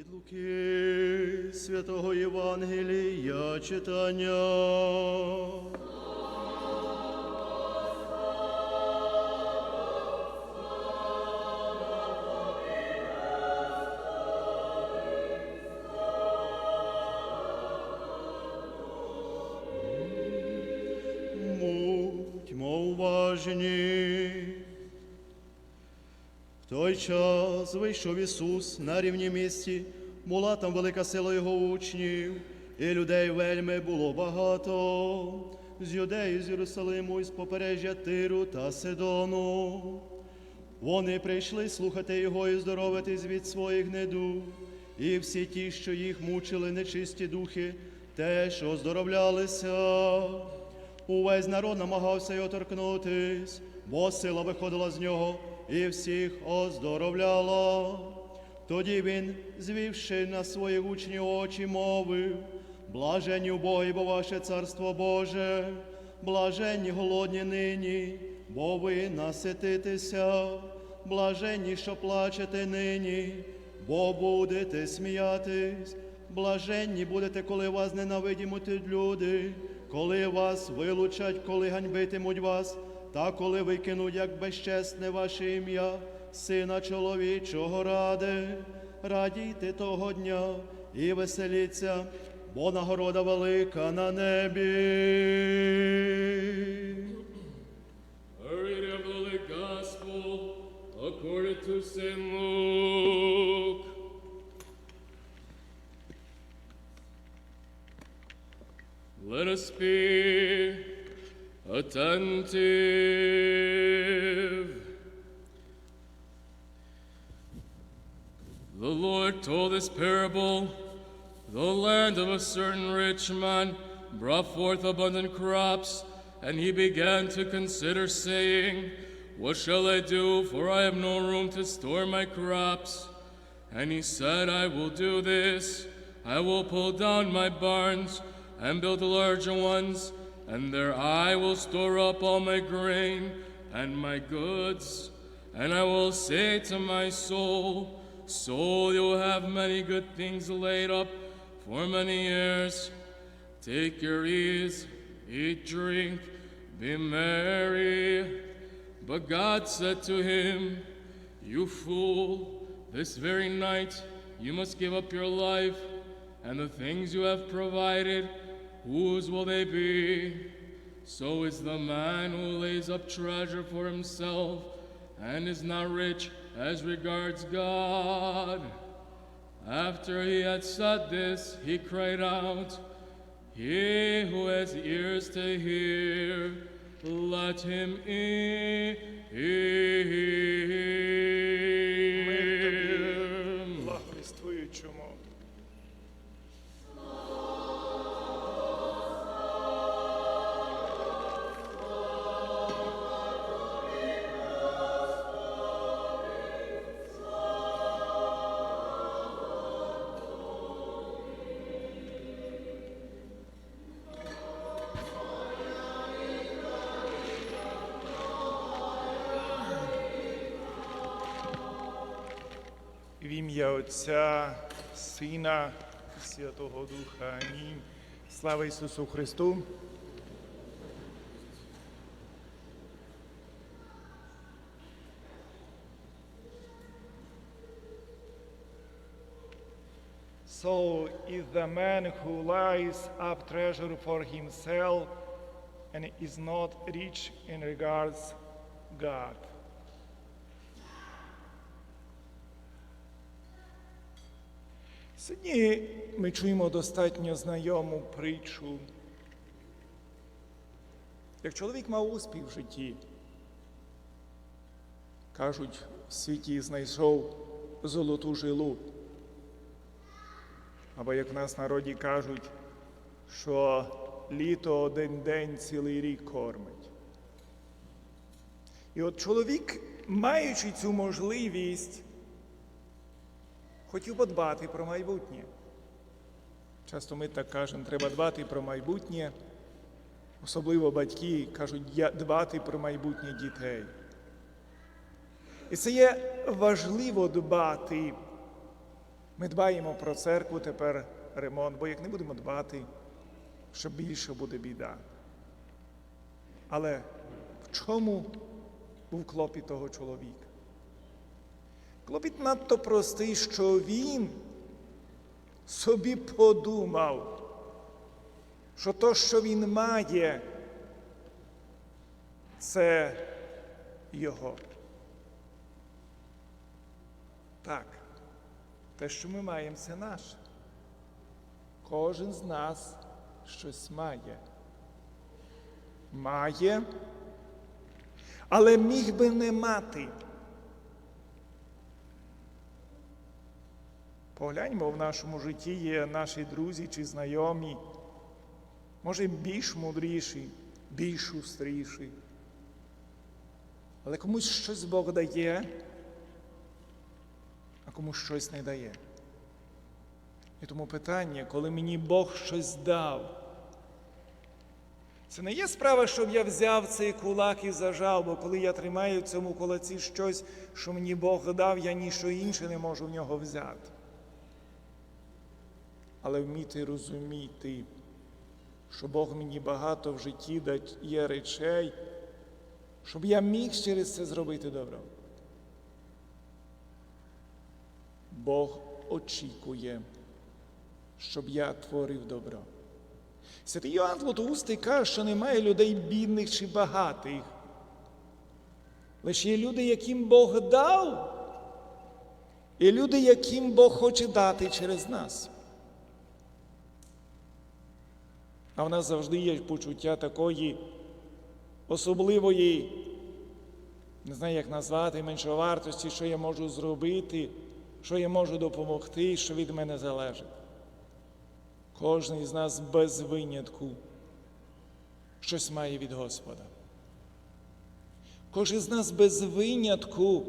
Від Луки Святого Євангелія читання. Будьмо уважні. Той час вийшов Ісус на рівні місці, була там велика сила його учнів, і людей вельми було багато. З юдеї, з Єрусалиму, і з попережжя Тиру та Сидону. Вони прийшли слухати його і здоровитись від своїх недуг. І всі ті, що їх мучили нечисті духи, теж оздоровлялися. Увесь народ намагався його торкнутись, бо сила виходила з нього і всіх оздоровляла. Тоді він, звівши на свої учні очі, мовив, блаженні убогі, бо ваше царство Боже, блаженні голодні нині, бо ви насититеся, блаженні, що плачете нині, бо будете сміятись, блаженні будете, коли вас ненавидімуть люди, коли вас вилучать, коли ганьбитимуть вас, та коли викинуть, як безчесне ваше ім'я, сина чоловічого ради, радійте того дня і веселіться, бо нагорода велика на небі. Gospel according to St. Luke. Let us be attentive. The Lord told this parable The land of a certain rich man brought forth abundant crops, and he began to consider, saying, What shall I do? For I have no room to store my crops. And he said, I will do this I will pull down my barns and build larger ones, and there I will store up all my grain and my goods. And I will say to my soul, Soul, you will have many good things laid up for many years. Take your ease, eat, drink, be merry. But God said to him, You fool, this very night you must give up your life, and the things you have provided, whose will they be? So is the man who lays up treasure for himself and is not rich as regards God. After he had said this, he cried out, He who has ears to hear, let him hear. Ім'я Отця, Сина, Святого Духа. Амінь. Слава Ісусу Христу. So is the man who lies up treasure for himself and is not rich in regards God. Сьогодні ми чуємо достатньо знайому притчу. Як чоловік мав успіх в житті, кажуть, в світі знайшов золоту жилу. Або як в нас народі кажуть, що літо один день цілий рік кормить. І от чоловік, маючи цю можливість, хотів подбати про майбутнє. Часто ми так кажемо, треба дбати про майбутнє. Особливо батьки кажуть дбати про майбутнє дітей. І це є важливо дбати Ми дбаємо про церкву, тепер ремонт, бо як не будемо дбати, ще більше буде біда. Але в чому був клопіт того чоловіка? Клопіт надто простий, що він собі подумав, що то, що він має, це його. Так, те, що ми маємо, це наше. Кожен з нас щось має. Має, але міг би не мати. Погляньмо, в нашому житті є наші друзі чи знайомі, може більш мудріші, більш шустріші. Але комусь щось Бог дає, а комусь щось не дає. І тому питання, коли мені Бог щось дав, це не є справа, щоб я взяв цей кулак і зажав, бо коли я тримаю в цьому кулаці щось, що мені Бог дав, я ніщо інше не можу в нього взяти. Але вміти розуміти, що Бог мені багато в житті дає речей, щоб я міг через це зробити добро. Бог очікує, щоб я творив добро. Святий Йоанн Златоустий каже, що немає людей бідних чи багатих. Лише є люди, яким Бог дав, і люди, яким Бог хоче дати через нас. А в нас завжди є почуття такої особливої, не знаю, як назвати, меншовартості, що я можу зробити, що я можу допомогти, що від мене залежить. Кожен із нас без винятку щось має від Господа. Кожен з нас без винятку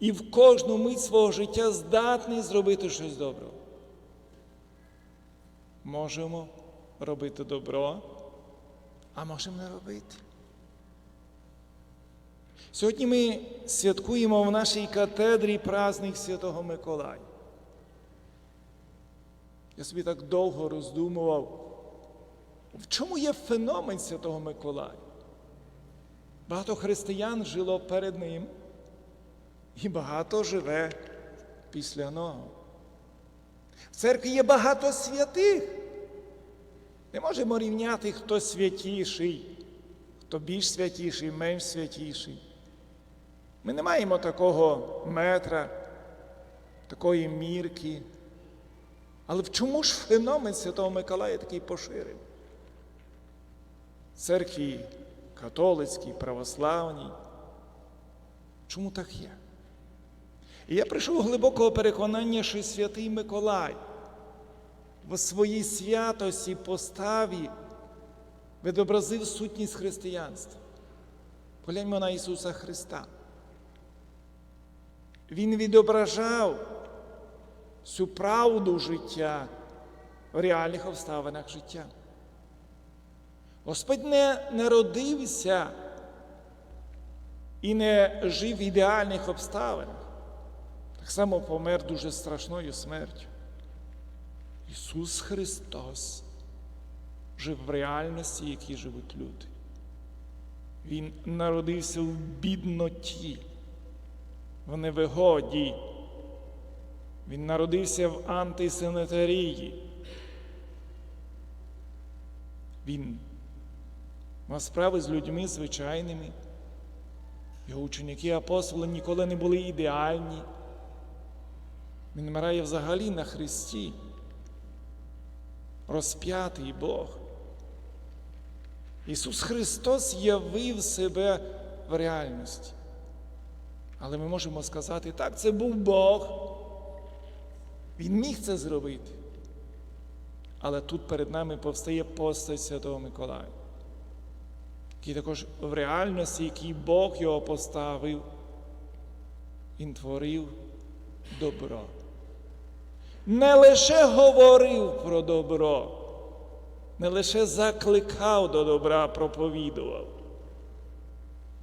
і в кожну мить свого життя здатний зробити щось добре. Можемо робити добро, а можемо не робити. Сьогодні ми святкуємо в нашій катедрі праздник Святого Миколая. Я собі так довго роздумував, в чому є феномен Святого Миколая? Багато християн жило перед ним, і багато живе після нього. В церкві є багато святих. Не можемо рівняти, хто святіший, хто більш святіший, менш святіший. Ми не маємо такого метра, такої мірки. Але чому ж феномен Святого Миколая такий поширений? Церкві католицькій, православній. Чому так є? І я прийшов глибокого переконання, що святий Миколай в своїй святості поставі відобразив сутність християнства. Погляньмо на Ісуса Христа. Він відображав всю правду життя в реальних обставинах життя. Господь не народився і не жив в ідеальних обставинах. Так само помер дуже страшною смертю. Ісус Христос жив в реальності, в якій живуть люди. Він народився в бідноті, в невигоді. Він народився в антисанітарії. Він мав справи з людьми звичайними. Його ученики апостоли ніколи не були ідеальні. Він вмирає взагалі на Христі. Розп'ятий Бог. Ісус Христос явив себе в реальності. Але ми можемо сказати, так, це був Бог. Він міг це зробити. Але тут перед нами повстає постать Святого Миколая, який також в реальності, який Бог його поставив, він творив добро. Не лише говорив про добро, не лише закликав до добра, проповідував,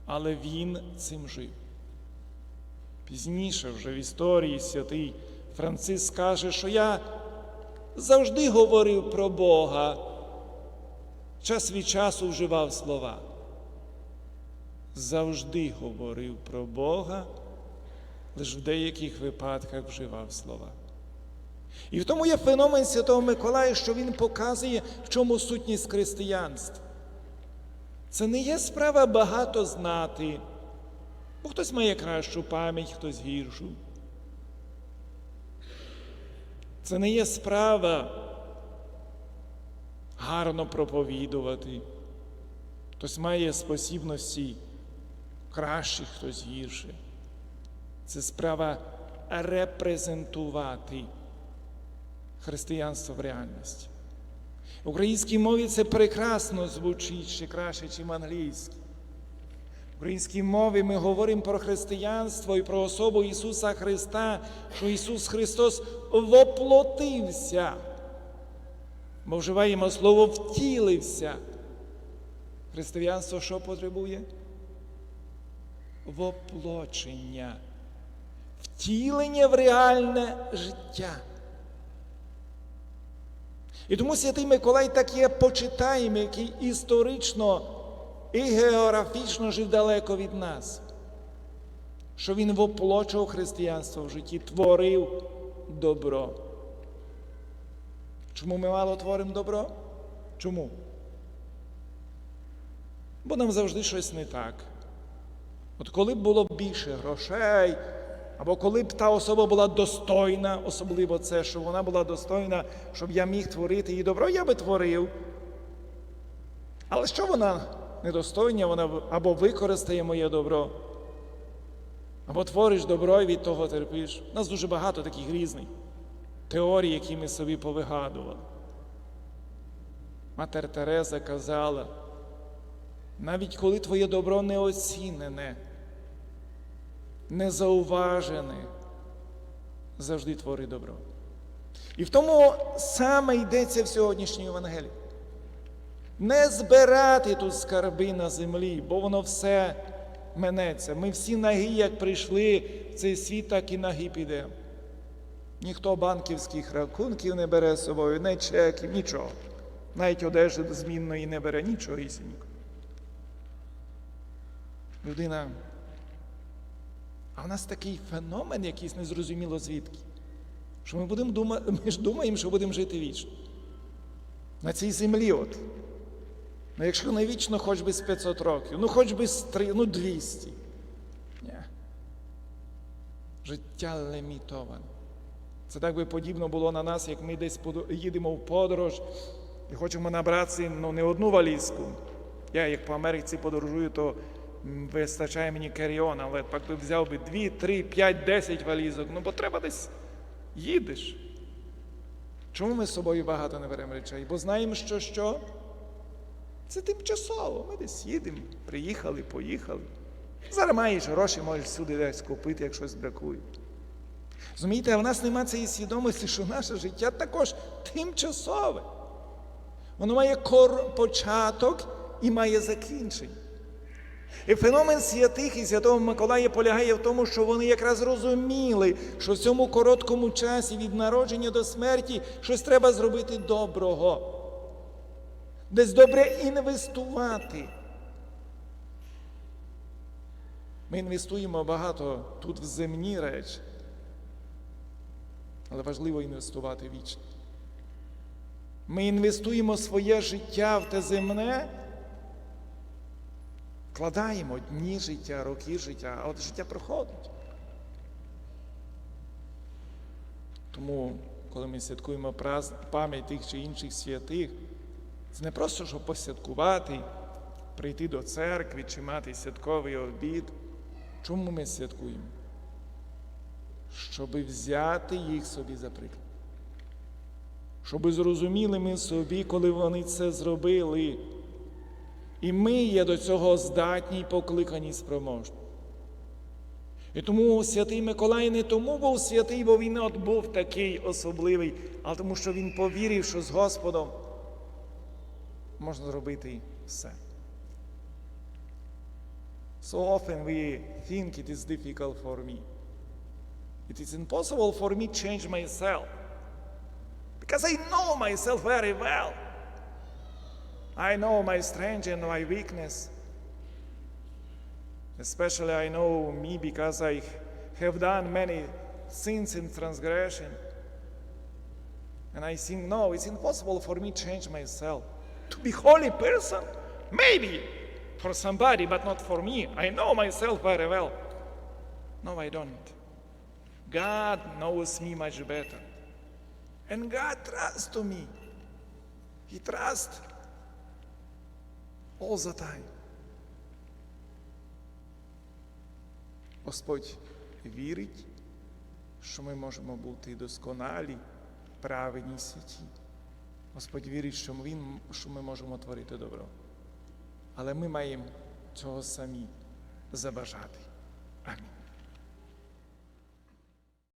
але він цим жив. Пізніше вже в історії святий Франциск каже, що я завжди говорив про Бога, час від часу вживав слова. Завжди говорив про Бога, лише в деяких випадках вживав слова. І в тому є феномен Святого Миколая, що він показує, в чому сутність християнства. Це не є справа багато знати, бо хтось має кращу пам'ять, хтось гіршу. Це не є справа гарно проповідувати. Хтось має спосібності кращі, хтось гірше. Це справа репрезентувати християнство в реальності. В українській мові це прекрасно звучить ще краще, ніж англійській. В українській мові ми говоримо про християнство і про особу Ісуса Христа, що Ісус Христос воплотився. Ми вживаємо слово втілився. Християнство що потребує? Воплочення, втілення в реальне життя. І тому Святий Миколай так є почитаєм, який історично і географічно жив далеко від нас, що він воплочував християнство в житті, творив добро. Чому ми мало творимо добро? Чому? Бо нам завжди щось не так. От коли б було більше грошей, або коли б та особа була достойна, особливо це, що вона була достойна, щоб я міг творити її добро, я би творив. Але що вона недостойна, вона або використає моє добро, або твориш добро і від того терпиш. У нас дуже багато таких різних теорій, які ми собі повигадували. Матер Тереза казала, навіть коли твоє добро не оцінене, незауважене, завжди твори добро. І в тому саме йдеться в сьогоднішній Євангелії. Не збирати тут скарби на землі, бо воно все минеться. Ми всі нагі, як прийшли в цей світ, так і нагі підемо. Ніхто банківських рахунків не бере з собою, не чеків, нічого. Навіть одежі змінної не бере, нічого ісінько. Людина. А в нас такий феномен якийсь незрозуміло звідки. Що ми будемо думати, ми ж думаємо, що будемо жити вічно. На цій землі от. Ну, якщо не вічно, хоч би з 500 років, ну хоч би з 3, ну 200. Ні. Життя лімітоване. Це так би подібно було на нас, як ми десь їдемо в подорож і хочемо набратися ну, не одну валізку. Я, як по Америці подорожую, то вистачає мені керіон, але так би взяв би 2, 3, 5, 10 валізок. Ну, бо треба десь їдеш. Чому ми з собою багато не беремо речей? Бо знаємо, що що? Це тимчасово. Ми десь їдемо, приїхали, поїхали. Зараз маєш гроші, можеш сюди десь купити, як щось бракує. Розумієте, а в нас немає цієї свідомості, що наше життя також тимчасове. Воно має кор... початок і має закінчення. І феномен святих і святого Миколая полягає в тому, що вони якраз розуміли, що в цьому короткому часі від народження до смерті щось треба зробити доброго, десь добре інвестувати. Ми інвестуємо багато тут в земні речі, але важливо інвестувати вічно. Ми інвестуємо своє життя в те земне, вкладаємо дні життя, роки життя, а от життя проходить. Тому, коли ми святкуємо пам'ять тих чи інших святих, це не просто, щоб посвяткувати, прийти до церкви чи мати святковий обід. Чому ми святкуємо? Щоби взяти їх собі за приклад. Щоби зрозуміли ми собі, коли вони це зробили. І ми є до цього здатні й покликані спроможні. І тому святий Миколай не тому був святий, бо він от був такий особливий, а тому, що він повірив, що з Господом можна зробити все. So often we think it is difficult for me. It is impossible for me to change myself because I know myself very well. I know my strength and my weakness. Especially, I know me because I have done many sins and transgression. And I think, no, it's impossible for me to change myself. To be holy person, maybe for somebody, but not for me. I know myself very well. No, I don't. God knows me much better. And God trusts to me. He trusts all the time. Господь вірить, що ми можемо бути досконалі, праведні святі. Господь вірить, що, ми, що ми можемо творити добро. Але ми маємо цього самі забажати. Амінь.